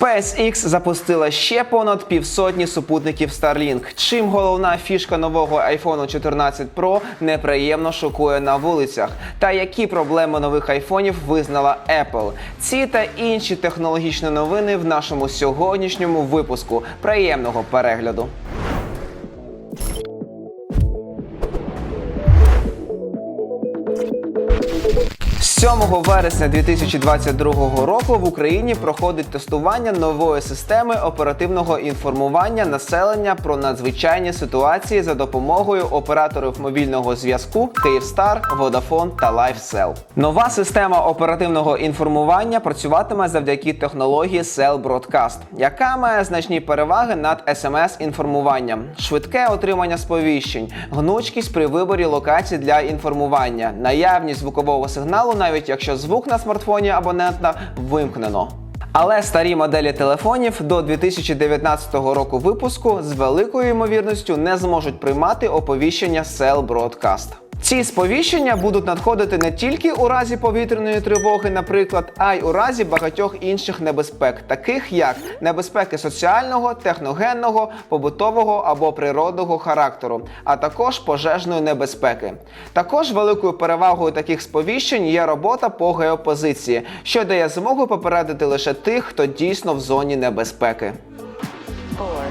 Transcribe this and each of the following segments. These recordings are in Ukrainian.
SpaceX запустила ще понад півсотні супутників Starlink. Чим головна фішка нового iPhone 14 Pro неприємно шокує на вулицях, та які проблеми нових айфонів визнала Apple. Ці та інші технологічні новини в нашому сьогоднішньому випуску. Приємного перегляду. 7 вересня 2022 року в Україні проходить тестування нової системи оперативного інформування населення про надзвичайні ситуації за допомогою операторів мобільного зв'язку Kyivstar, Vodafone та LifeCell. Нова система оперативного інформування працюватиме завдяки технології Cell Broadcast, яка має значні переваги над SMS-інформуванням, швидке отримання сповіщень, гнучкість при виборі локацій для інформування, наявність звукового сигналу, навіть якщо звук на смартфоні абонента вимкнено. Але старі моделі телефонів до 2019 року випуску з великою ймовірністю не зможуть приймати оповіщення Cell Broadcast. Ці сповіщення будуть надходити не тільки у разі повітряної тривоги, наприклад, а й у разі багатьох інших небезпек, таких як небезпеки соціального, техногенного, побутового або природного характеру, а також пожежної небезпеки. Також великою перевагою таких сповіщень є робота по геопозиції, що дає змогу попередити лише тих, хто дійсно в зоні небезпеки. four,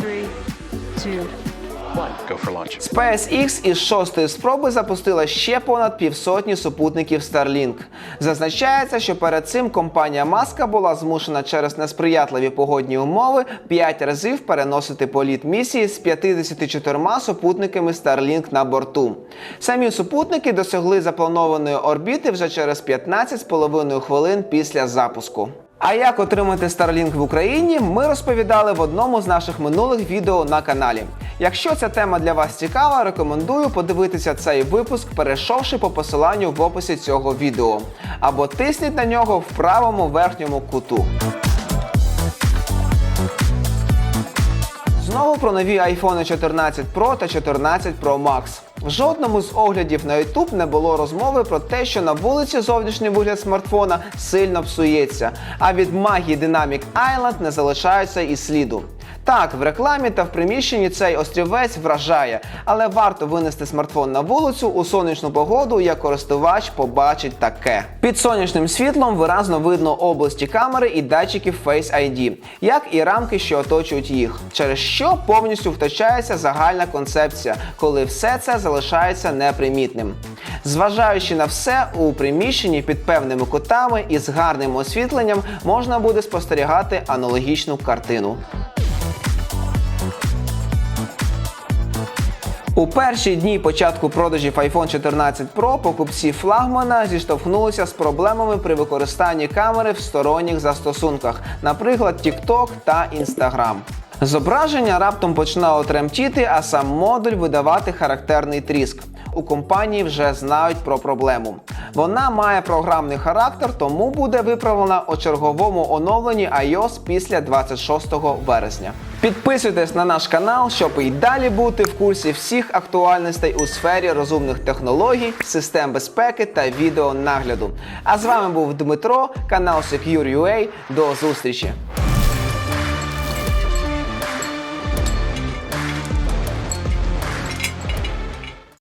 three, two. Go for launch. SpaceX із шостої спроби запустила ще понад півсотні супутників Starlink. Зазначається, що перед цим компанія Маска була змушена через несприятливі погодні умови 5 разів переносити політ місії з 54 супутниками Starlink на борту. Самі супутники досягли запланованої орбіти вже через 15,5 хвилин після запуску. А як отримати Starlink в Україні, ми розповідали в одному з наших минулих відео на каналі. Якщо ця тема для вас цікава, рекомендую подивитися цей випуск, перейшовши по посиланню в описі цього відео. Або тисніть на нього в правому верхньому куту. Знову про нові iPhone 14 Pro та 14 Pro Max. В жодному з оглядів на YouTube не було розмови про те, що на вулиці зовнішній вигляд смартфона сильно псується, а від магії Dynamic Island не залишається і сліду. Так, в рекламі та в приміщенні цей острівець вражає, але варто винести смартфон на вулицю у сонячну погоду, як користувач побачить таке. Під сонячним світлом виразно видно області камери і датчиків Face ID, як і рамки, що оточують їх, через що повністю втрачається загальна концепція, коли все це залишається непримітним. Зважаючи на все, у приміщенні під певними кутами і з гарним освітленням можна буде спостерігати аналогічну картину. У перші дні початку продажів iPhone 14 Pro покупці флагмана зіштовхнулися з проблемами при використанні камери в сторонніх застосунках, наприклад, TikTok та Instagram. Зображення раптом починало тремтіти, а сам модуль видавати характерний тріск. У компанії вже знають про проблему. Вона має програмний характер, тому буде виправлена у черговому оновленні iOS після 26 вересня. Підписуйтесь на наш канал, щоб і далі бути в курсі всіх актуальностей у сфері розумних технологій, систем безпеки та відеонагляду. А з вами був Дмитро, канал Secure.ua. До зустрічі!